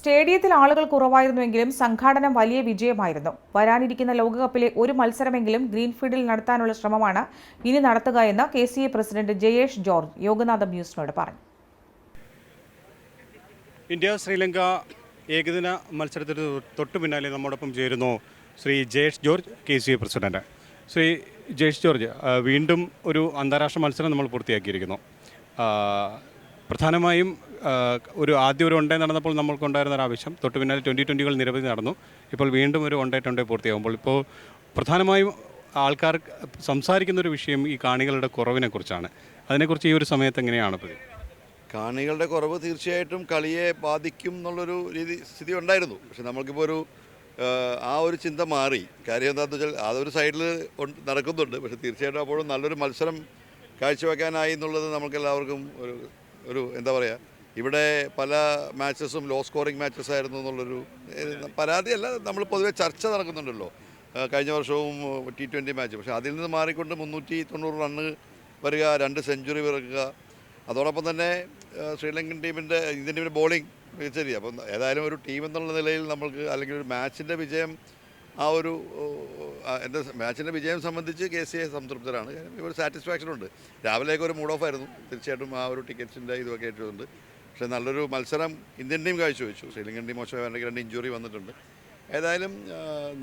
സ്റ്റേഡിയത്തിൽ ആളുകൾ കുറവായിരുന്നുവെങ്കിലും സംഘാടനം വലിയ വിജയമായിരുന്നു. വരാനിരിക്കുന്ന ലോകകപ്പിലെ ഒരു മത്സരമെങ്കിലും ഗ്രീൻഫീൽഡിൽ നടത്താനുള്ള ശ്രമമാണ് ഇനി നടത്തുക എന്ന് K C A president Jayesh George Yoganatham ന്യൂസിനോട് പറഞ്ഞു. ഇന്ത്യ ശ്രീലങ്ക ഏകദിന മത്സരത്തിന് തൊട്ടു പിന്നാലെ നമ്മോടൊപ്പം ചേരുന്നു Shri Jayesh George K C A president. Shri Jayesh George വീണ്ടും ഒരു അന്താരാഷ്ട്ര മത്സരം നമ്മൾ പൂർത്തിയാക്കിയിരിക്കുന്നു. പ്രധാനമായും ഒരു ആദ്യം ഒരു ഒണ്ടേ നടന്നപ്പോൾ നമ്മൾക്കുണ്ടായിരുന്ന ഒരു ആവശ്യം. തൊട്ട് പിന്നാലെ ട്വന്റി ട്വന്റികൾ നിരവധി നടന്നു. ഇപ്പോൾ വീണ്ടും ഒരു ഒണ്ടേ ട്വൻഡേ പൂർത്തിയാകുമ്പോൾ ഇപ്പോൾ പ്രധാനമായും ആൾക്കാർ സംസാരിക്കുന്ന ഒരു വിഷയം ഈ കാണികളുടെ കുറവിനെ കുറിച്ചാണ്. അതിനെക്കുറിച്ച് ഈ ഒരു സമയത്ത് എങ്ങനെയാണ് ഇപ്പോൾ കാണികളുടെ കുറവ് തീർച്ചയായിട്ടും കളിയെ ബാധിക്കും എന്നുള്ളൊരു രീതി സ്ഥിതി ഉണ്ടായിരുന്നു. പക്ഷെ നമ്മൾക്കിപ്പോൾ ഒരു ആ, ഒരു ചിന്ത മാറി. കാര്യം എന്താണെന്ന് വെച്ചാൽ അതൊരു സൈഡിൽ നടക്കുന്നുണ്ട്. പക്ഷെ തീർച്ചയായിട്ടും അപ്പോഴും നല്ലൊരു മത്സരം കാഴ്ചവെക്കാനായി എന്നുള്ളത് നമുക്ക് എല്ലാവർക്കും ഒരു ഒരു എന്താ പറയുക ഇവിടെ പല മാച്ചസും ലോ സ്കോറിംഗ് മാച്ചസ് ആയിരുന്നു എന്നുള്ളൊരു പരാതിയല്ല നമ്മൾ പൊതുവെ ചർച്ച നടക്കുന്നുണ്ടല്ലോ. കഴിഞ്ഞ വർഷവും ടി ട്വന്റി മാച്ച് പക്ഷേ അതിൽ നിന്ന് മാറിക്കൊണ്ട് മുന്നൂറ്റി തൊണ്ണൂറ് റണ്ണ് വരിക രണ്ട് സെഞ്ചുറി പിറക്കുക അതോടൊപ്പം തന്നെ ശ്രീലങ്കൻ ടീമിന്റെ ഇന്ത്യൻ ടീമിന്റെ ബോളിംഗ് രീതി. അപ്പം ഏതായാലും ഒരു ടീം എന്നുള്ള നിലയിൽ നമ്മൾക്ക് അല്ലെങ്കിൽ ഒരു മാച്ചിന്റെ വിജയം ആ ഒരു എന്റെ മാച്ചിന്റെ വിജയം സംബന്ധിച്ച് കെ സി എ സംതൃപ്തരാണ്. ഒരു സാറ്റിസ്ഫാക്ഷൻ ഉണ്ട്. രാവിലെയൊക്കെ ഒരു മൂഡ് ഓഫ് ആയിരുന്നു. തീർച്ചയായിട്ടും ആ ഒരു ടിക്കറ്റ്സിന്റെ ഇതൊക്കെ ആയിട്ടുണ്ട് പക്ഷേ നല്ലൊരു മത്സരം ഇന്ത്യൻ ടീം കാഴ്ചവെച്ചു. ശ്രീലങ്കൻ ടീം മോശമായി രണ്ട് ഇഞ്ചുറി വന്നിട്ടുണ്ട്. ഏതായാലും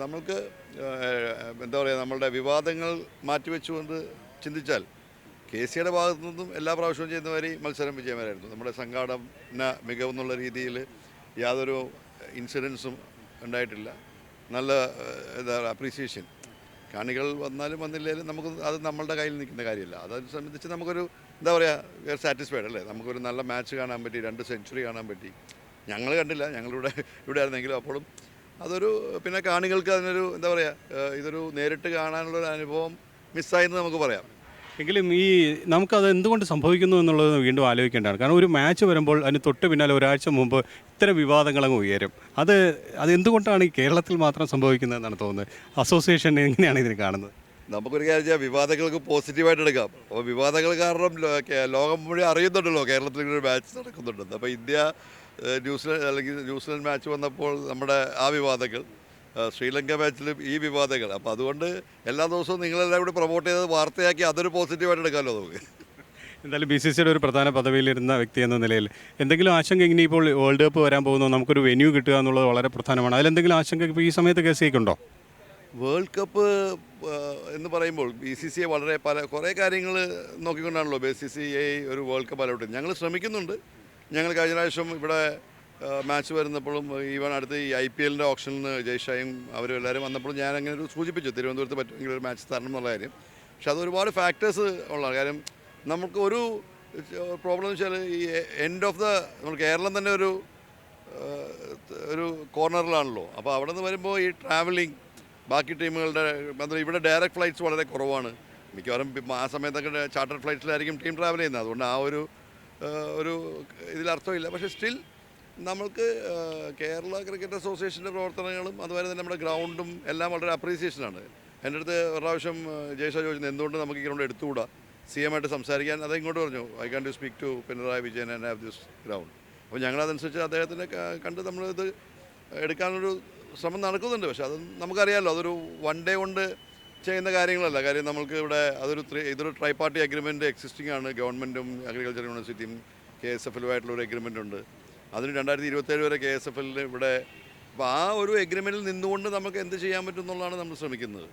നമ്മൾക്ക് എന്താ പറയുക നമ്മളുടെ വിവാദങ്ങൾ മാറ്റിവെച്ചുകൊണ്ട് ചിന്തിച്ചാൽ കെ സിയുടെ ഭാഗത്തു നിന്നും എല്ലാ പ്രാവശ്യവും ചെയ്യുന്ന വരെ മത്സരം വിജയമായിരുന്നു. നമ്മുടെ സംഘാടന മികവെന്നുള്ള രീതിയിൽ യാതൊരു ഇൻസിഡൻസും ഉണ്ടായിട്ടില്ല. നല്ല എന്താ പറയുക അപ്രീസിയേഷൻ കാണികൾ വന്നാലും വന്നില്ലെങ്കിലും നമുക്ക് അത് നമ്മളുടെ കയ്യിൽ നിൽക്കുന്ന കാര്യമില്ല. അത് സംബന്ധിച്ച് നമുക്കൊരു എന്താ പറയുക സാറ്റിസ്ഫൈഡ് അല്ലേ? നമുക്കൊരു നല്ല മാച്ച് കാണാൻ പറ്റി രണ്ട് സെഞ്ചുറി കാണാൻ പറ്റി. ഞങ്ങൾ കണ്ടില്ല ഞങ്ങളിവിടെ ഇവിടെ ആയിരുന്നെങ്കിലും അപ്പോഴും അതൊരു പിന്നെ കാണികൾക്ക് അതിനൊരു എന്താ പറയുക ഇതൊരു നേരിട്ട് കാണാനുള്ളൊരു അനുഭവം മിസ്സായെന്ന് നമുക്ക് പറയാം. എങ്കിലും ഈ നമുക്കത് എന്തുകൊണ്ട് സംഭവിക്കുന്നു എന്നുള്ളത് വീണ്ടും ആലോചിക്കേണ്ടതാണ്. കാരണം ഒരു മാച്ച് വരുമ്പോൾ അതിന് തൊട്ട് പിന്നാലെ ഒരാഴ്ച മുമ്പ് ഇത്തരം വിവാദങ്ങളങ്ങ് ഉയരും. അത് അത് എന്തുകൊണ്ടാണ് ഈ കേരളത്തിൽ മാത്രം സംഭവിക്കുന്നതെന്നാണ് തോന്നുന്നത്? അസോസിയേഷൻ എങ്ങനെയാണ് ഇതിന് കാണുന്നത്? നമുക്കൊരു കാര്യം ചെയ്യാം. വിവാദങ്ങൾക്ക് പോസിറ്റീവായിട്ട് എടുക്കാം. അപ്പോൾ വിവാദങ്ങൾ കാരണം ലോകം മുഴുവൻ അറിയുന്നുണ്ടല്ലോ കേരളത്തിൽ ഒരു മാച്ച് നടക്കുന്നുണ്ടെന്ന്. അപ്പോൾ ഇന്ത്യ ന്യൂസിലൻഡ് അല്ലെങ്കിൽ ന്യൂസിലാൻഡ് മാച്ച് വന്നപ്പോൾ നമ്മുടെ ആ വിവാദങ്ങൾ ശ്രീലങ്ക മാച്ചിലും ഈ വിവാദങ്ങൾ. അപ്പോൾ അതുകൊണ്ട് എല്ലാ ദിവസവും നിങ്ങളെല്ലാം കൂടി പ്രൊമോട്ട് ചെയ്തത് വാർത്തയാക്കി അതൊരു പോസിറ്റീവായിട്ട് എടുക്കാമല്ലോ നമുക്ക്. എന്തായാലും ബി സി സിയുടെ ഒരു പ്രധാന പദവിയിലിരുന്ന വ്യക്തി എന്ന നിലയിൽ എന്തെങ്കിലും ആശങ്ക ഇനി ഇപ്പോൾ വേൾഡ് കപ്പ് വരാൻ പോകുന്നു നമുക്കൊരു വെന്യൂ കിട്ടുക എന്നുള്ളത് വളരെ പ്രധാനമാണ്. അതിലെന്തെങ്കിലും ആശങ്ക ഇപ്പോൾ ഈ സമയത്ത് കെ സി വേൾഡ് കപ്പ് എന്ന് പറയുമ്പോൾ ബി സി സി എ വളരെ പല കുറേ കാര്യങ്ങൾ നോക്കിക്കൊണ്ടാണല്ലോ ബി സി സി ഐ ഒരു വേൾഡ് കപ്പ് അലോട്ട്. ഞങ്ങൾ ശ്രമിക്കുന്നുണ്ട്. ഞങ്ങൾ കഴിഞ്ഞ പ്രാവശ്യം ഇവിടെ മാച്ച് വരുന്നപ്പോഴും ഈവൻ അടുത്ത് ഈ ഐ പി എല്ലിന്റെ ഓപ്ഷനിൽ ജയ്ഷായും അവരും എല്ലാവരും വന്നപ്പോഴും ഞാൻ അങ്ങനെ ഒരു സൂചിപ്പിച്ചു തിരുവനന്തപുരത്ത് പറ്റുമെങ്കിൽ ഒരു മാച്ച് തരണം എന്നുള്ള കാര്യം. പക്ഷെ അത് ഒരുപാട് ഫാക്ടേഴ്സ് ഉള്ള കാര്യം. നമുക്ക് ഒരു പ്രോബ്ലം എന്ന് വെച്ചാൽ ഈ എൻഡ് ഓഫ് ദ നമ്മൾ കേരളം തന്നെ ഒരു ഒരു കോർണറിലാണല്ലോ അപ്പോൾ അവിടെ നിന്ന് വരുമ്പോൾ ഈ ട്രാവലിംഗ് ബാക്കി ടീമുകളുടെ ഇവിടെ ഡയറക്റ്റ് ഫ്ലൈറ്റ്സ് വളരെ കുറവാണ്. മിക്കവാറും ആ സമയത്തൊക്കെ ചാർട്ടർ ഫ്ലൈറ്റ്സിലായിരിക്കും ടീം ട്രാവൽ ചെയ്യുന്നത്. അതുകൊണ്ട് ആ ഒരു ഒരു ഒരു ഇതിലർത്ഥമില്ല. പക്ഷേ സ്റ്റിൽ നമ്മൾക്ക് കേരള ക്രിക്കറ്റ് അസോസിയേഷന്റെ പ്രവർത്തനങ്ങളും അതുപോലെ തന്നെ നമ്മുടെ ഗ്രൗണ്ടും എല്ലാം വളരെ അപ്രീസിയേഷനാണ് എന്റെ അടുത്ത് ഒരു പ്രാവശ്യം ജയ്ഷാ ചോദിച്ചത് എന്തുകൊണ്ട് നമുക്ക് ഗ്രൗണ്ട് എടുത്തുകൂടാ? സി എമായിട്ട് സംസാരിക്കാൻ? അത് ഇങ്ങോട്ട് പറഞ്ഞു I can to speak to Pinarayi Vijayan and have this ground. അപ്പോൾ ഞങ്ങളതനുസരിച്ച് അദ്ദേഹത്തിനെ കണ്ട് നമ്മളിത് എടുക്കാനൊരു ശ്രമം നടക്കുന്നുണ്ട്. പക്ഷേ അത് നമുക്കറിയാമല്ലോ അതൊരു വൺ ഡേ കൊണ്ട് ചെയ്യുന്ന കാര്യങ്ങളല്ല. കാര്യം നമുക്ക് ഇവിടെ അതൊരു ത്രീ ഇതൊരു ട്രൈ പാർട്ടി അഗ്രിമെന്റ് എക്സിസ്റ്റിംഗ് ആണ് ഗവൺമെന്റും അഗ്രികൾച്ചർ യൂണിവേഴ്സിറ്റിയും കെ എസ് എഫ് ഒരു അഗ്രിമെന്റ് ഉണ്ട്. അതിന് രണ്ടായിരത്തി ഇരുപത്തേഴ് വരെ കെ എസ് എഫ് എല്ലിൽ ഇവിടെ അപ്പോൾ ആ ഒരു എഗ്രിമെന്റിൽ നിന്നുകൊണ്ട് നമുക്ക് എന്ത് ചെയ്യാൻ പറ്റും എന്നുള്ളതാണ് നമ്മൾ ശ്രമിക്കുന്നത്.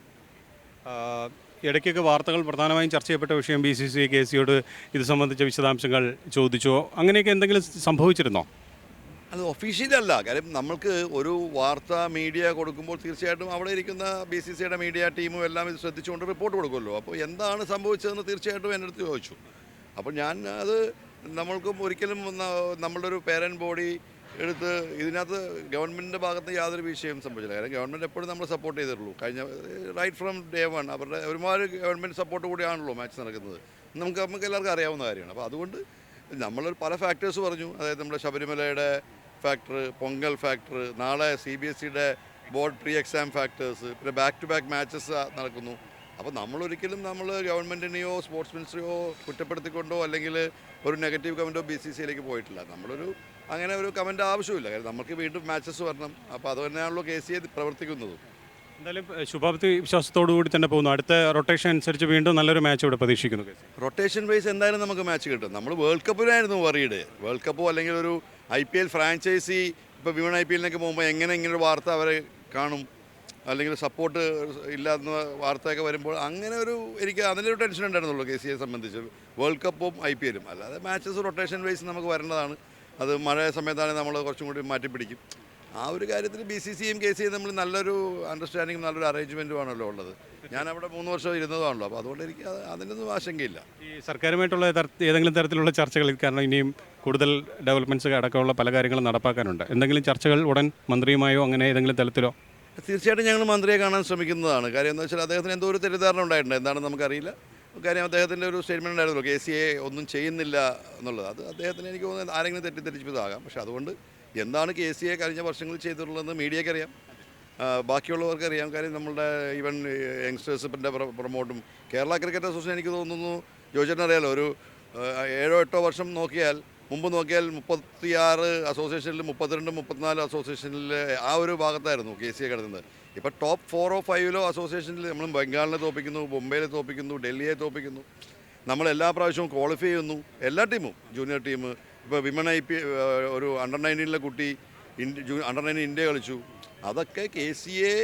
ഇടയ്ക്കൊക്കെ വാർത്തകൾ പ്രധാനമായും ചർച്ച ചെയ്യപ്പെട്ട വിഷയം ബി സി സി കെ സിയോട് ഇത് സംബന്ധിച്ച വിശദാംശങ്ങൾ ചോദിച്ചോ? അങ്ങനെയൊക്കെ എന്തെങ്കിലും സംഭവിച്ചിരുന്നോ? അത് ഒഫീഷ്യലി അല്ല. കാര്യം നമ്മൾക്ക് ഒരു വാർത്ത മീഡിയ കൊടുക്കുമ്പോൾ തീർച്ചയായിട്ടും അവിടെ ഇരിക്കുന്ന ബി സി സിയുടെ മീഡിയ ടീമും എല്ലാം ഇത് ശ്രദ്ധിച്ചുകൊണ്ട് റിപ്പോർട്ട് കൊടുക്കുമല്ലോ. അപ്പോൾ എന്താണ് സംഭവിച്ചതെന്ന് തീർച്ചയായിട്ടും എന്റെ അടുത്ത് ചോദിച്ചു. അപ്പോൾ ഞാൻ അത് നമ്മൾക്കും ഒരിക്കലും നമ്മളുടെ ഒരു പേരന്റ് ബോഡി എടുത്ത് ഇതിനകത്ത് ഗവൺമെന്റിന്റെ ഭാഗത്ത് യാതൊരു വിഷയവും സംഭവിച്ചില്ല. കാരണം ഗവൺമെന്റ് എപ്പോഴും നമ്മൾ സപ്പോർട്ട് ചെയ്തിട്ടുള്ളൂ. കഴിഞ്ഞ റൈറ്റ് ഫ്രം ഡേ വൺ അവരുടെ ഒരുപാട് ഗവൺമെന്റ് സപ്പോർട്ട് കൂടിയാണല്ലോ മാച്ച് നടക്കുന്നത്. നമുക്ക് നമുക്ക് എല്ലാവർക്കും അറിയാവുന്ന കാര്യമാണ്. അപ്പോൾ അതുകൊണ്ട് നമ്മൾ പല ഫാക്ടേഴ്സ് പറഞ്ഞു. അതായത് നമ്മുടെ ശബരിമലയുടെ ഫാക്ടർ പൊങ്കൽ ഫാക്ടർ നാളെ സി ബി എസ് സിയുടെ ബോർഡ് പ്രീ എക്സാം ഫാക്ടേഴ്സ് പിന്നെ ബാക്ക് ടു ബാക്ക് മാച്ചസ് നടക്കുന്നു. അപ്പോൾ നമ്മളൊരിക്കലും നമ്മൾ ഗവൺമെന്റിനെയോ സ്പോർട്സ് മിനിസ്റ്ററിയോ കുറ്റപ്പെടുത്തിക്കൊണ്ടോ അല്ലെങ്കിൽ ഒരു നെഗറ്റീവ് കമന്റോ ബി സി സിയിലേക്ക് പോയിട്ടില്ല. നമ്മളൊരു അങ്ങനെ ഒരു കമന്റ് ആവശ്യമില്ല. കാര്യം നമുക്ക് വീണ്ടും മാച്ചസ് വരണം. അപ്പോൾ അത് തന്നെയാണല്ലോ കെ സി എ പ്രവർത്തിക്കുന്നതും. എന്തായാലും ശുഭാപ്തി വിശ്വാസത്തോടു കൂടി തന്നെ പോകുന്നു. അടുത്ത റൊട്ടേഷൻ അനുസരിച്ച് വീണ്ടും നല്ലൊരു മാച്ച് ഇവിടെ പ്രതീക്ഷിക്കുന്നു റൊട്ടേഷൻ വൈസ് എന്തായാലും നമുക്ക് മാച്ച് കിട്ടും. നമ്മൾ വേൾഡ് കപ്പിനായിരുന്നു വറീഡ് വേൾഡ് കപ്പോ അല്ലെങ്കിൽ ഒരു ഐ പി എൽ ഫ്രാഞ്ചൈസി ഇപ്പോൾ വിമൺ ഐ പി എല്ലിനൊക്കെ പോകുമ്പോൾ എങ്ങനെ ഇങ്ങനെ ഒരു വാർത്ത അവരെ കാണും? അല്ലെങ്കിൽ സപ്പോർട്ട് ഇല്ലാത്ത വാർത്തയൊക്കെ വരുമ്പോൾ അങ്ങനെ ഒരു എനിക്ക് അതിനൊരു ടെൻഷൻ ഉണ്ടായിരുന്നുള്ളൂ കെ സി എ സംബന്ധിച്ച് വേൾഡ് കപ്പും ഐ പി എല്ലും അല്ലാതെ മാച്ചസ് റൊട്ടേഷൻ വൈസ് നമുക്ക് വരേണ്ടതാണ്. അത് മഴ സമയത്താണെങ്കിൽ നമ്മൾ കുറച്ചും കൂടി മാറ്റിപ്പിടിക്കും ആ ഒരു കാര്യത്തിൽ ബി സി സിയും കെ സിയും നമ്മൾ നല്ലൊരു അണ്ടർസ്റ്റാൻഡിങ്ങും നല്ലൊരു അറേഞ്ച്മെന്റും ആണല്ലോ ഉള്ളത്. ഞാൻ അവിടെ മൂന്ന് വർഷം ഇരുന്നതാണല്ലോ. അപ്പോൾ അതുകൊണ്ട് എനിക്ക് അതിനൊന്നും ആശങ്കയില്ല. ഈ സർക്കാരുമായിട്ടുള്ള ഏതെങ്കിലും തരത്തിലുള്ള ചർച്ചകൾ കാരണം ഇനിയും കൂടുതൽ ഡെവലപ്മെന്റ്സ് അടക്കമുള്ള പല കാര്യങ്ങളും നടപ്പാക്കാനുണ്ട്. എന്തെങ്കിലും ചർച്ചകൾ ഉടൻ മന്ത്രിയുമായോ അങ്ങനെ ഏതെങ്കിലും തലത്തിലോ തീർച്ചയായിട്ടും ഞങ്ങൾ മന്ത്രിയെ കാണാൻ ശ്രമിക്കുന്നതാണ്. കാര്യം എന്താ വെച്ചാൽ അദ്ദേഹത്തിന് എന്തോ ഒരു തെറ്റിദ്ധാരണ ഉണ്ടായിട്ടുണ്ട്. എന്താണെന്ന് നമുക്കറിയില്ല. കാര്യം അദ്ദേഹത്തിന്റെ ഒരു സ്റ്റേറ്റ്മെന്റ് ഉണ്ടായിരുന്നു. കെ സി എ ഒന്നും ചെയ്യുന്നില്ല എന്നുള്ളത്. അത് അദ്ദേഹത്തിന് എനിക്ക് തോന്നുന്നത് ആരെങ്കിലും തെറ്റിദ്ധരിച്ചതാകാം പക്ഷെ അതുകൊണ്ട് എന്താണ് കെ സി എ കഴിഞ്ഞ വർഷങ്ങളിൽ ചെയ്തിട്ടുള്ളതെന്ന് മീഡിയക്കറിയാം. അറിയാം ബാക്കിയുള്ളവർക്ക് അറിയാം കാര്യം നമ്മളുടെ ഈവൻ യങ്സ്റ്റേഴ്സിന്റെ പ്രൊമോട്ടും കേരള ക്രിക്കറ്റ് അസോസിയേഷൻ എനിക്ക് തോന്നുന്നു ജോജന അറിയാലോ ഒരു ഏഴോ എട്ടോ വർഷം നോക്കിയാൽ മുമ്പ് നോക്കിയാൽ മുപ്പത്തിയാറ് അസോസിയേഷനിൽ മുപ്പത്തിരണ്ട് മുപ്പത്തിനാല് അസോസിയേഷനിൽ ആ ഒരു ഭാഗത്തായിരുന്നു കെ സി എ കിടന്നത് ഇപ്പോൾ ടോപ്പ് ഫോറോ ഫൈവിലോ അസോസിയേഷനിൽ നമ്മൾ ബംഗാളിനെ തോപ്പിക്കുന്നു മുംബൈയിലെ തോപ്പിക്കുന്നു ഡൽഹിയെ തോപ്പിക്കുന്നു. നമ്മൾ എല്ലാ പ്രാവശ്യവും ക്വാളിഫൈ ചെയ്യുന്നു. എല്ലാ ടീമും ജൂനിയർ ടീം ഇപ്പോൾ വിമൺ ഐ പി ഒരു അണ്ടർ നയന്റീനിലെ കുട്ടി ഇന്ത്യ അണ്ടർ നയന്റീൻ ഇന്ത്യ കളിച്ചു. അതൊക്കെ കെ സി എ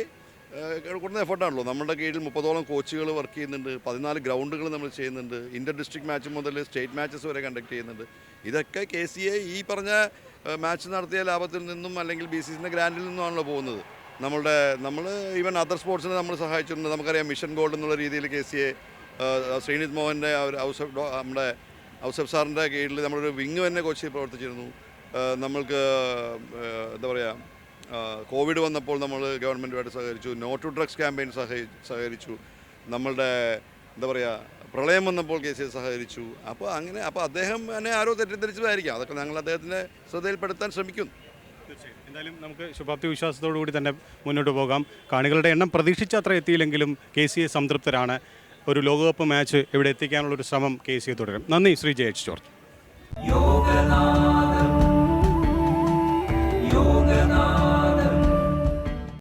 കൊടുക്കുന്ന എഫേർട്ടാണല്ലോ നമ്മുടെ കീഴിൽ മുപ്പതോളം കോച്ചുകൾ വർക്ക് ചെയ്യുന്നുണ്ട്. പതിനാല് ഗ്രൗണ്ടുകൾ നമ്മൾ ചെയ്യുന്നുണ്ട്. ഇന്റർ ഡിസ്ട്രിക്ട് മാച്ച് മുതൽ സ്റ്റേറ്റ് മാച്ചസ് വരെ കണ്ടക്ട് ചെയ്യുന്നുണ്ട്. ഇതൊക്കെ കെ സി എ ഈ പറഞ്ഞ മാച്ച് നടത്തിയ ലാഭത്തിൽ നിന്നും അല്ലെങ്കിൽ ബി സി സിന്റെ ഗ്രാൻഡിൽ നിന്നുമാണല്ലോ പോകുന്നത്. നമ്മളുടെ നമ്മൾ ഈവൻ അതർ സ്പോർട്സിനെ നമ്മൾ സഹായിച്ചിട്ടുണ്ട്. നമുക്കറിയാം മിഷൻ ഗോൾഡ് എന്നുള്ള രീതിയിൽ കെ സി എ ശ്രീനിത് മോഹന്റെ ഔസഫ് നമ്മുടെ ഔസഫ് സാറിന്റെ കീഴിൽ നമ്മളൊരു വിങ് തന്നെ കൊച്ചി പ്രവർത്തിച്ചിരുന്നു. നമ്മൾക്ക് എന്താ പറയുക കോവിഡ് വന്നപ്പോൾ നമ്മൾ ഗവൺമെന്റുമായിട്ട് സഹകരിച്ചു. നോ ടു ഡ്രഗ്സ് ക്യാമ്പയിൻ സഹകരി സഹകരിച്ചു. നമ്മളുടെ എന്താ പറയുക പ്രളയം വന്നപ്പോൾ കെ സി സഹകരിച്ചു. അപ്പോൾ അങ്ങനെ അപ്പോൾ അദ്ദേഹം എന്നെ ആരോ തെറ്റിദ്ധരിച്ചതായിരിക്കാം. അതൊക്കെ ഞങ്ങൾ അദ്ദേഹത്തിന്റെ ശ്രദ്ധയിൽപ്പെടുത്താൻ ശ്രമിക്കുന്നു എന്തായാലും നമുക്ക് ശുഭാപ്തി വിശ്വാസത്തോടു കൂടി തന്നെ മുന്നോട്ട് പോകാം. കാണികളുടെ എണ്ണം പ്രതീക്ഷിച്ച അത്ര എത്തിയില്ലെങ്കിലും കെ സി എ സംതൃപ്തരാണ്. ഒരു ലോകകപ്പ് മാച്ച് ഇവിടെ എത്തിക്കാനുള്ള ഒരു ശ്രമം കെ സി എ തുടരും. നന്ദി ശ്രീ ജയ എച്ച് ജോർജ്.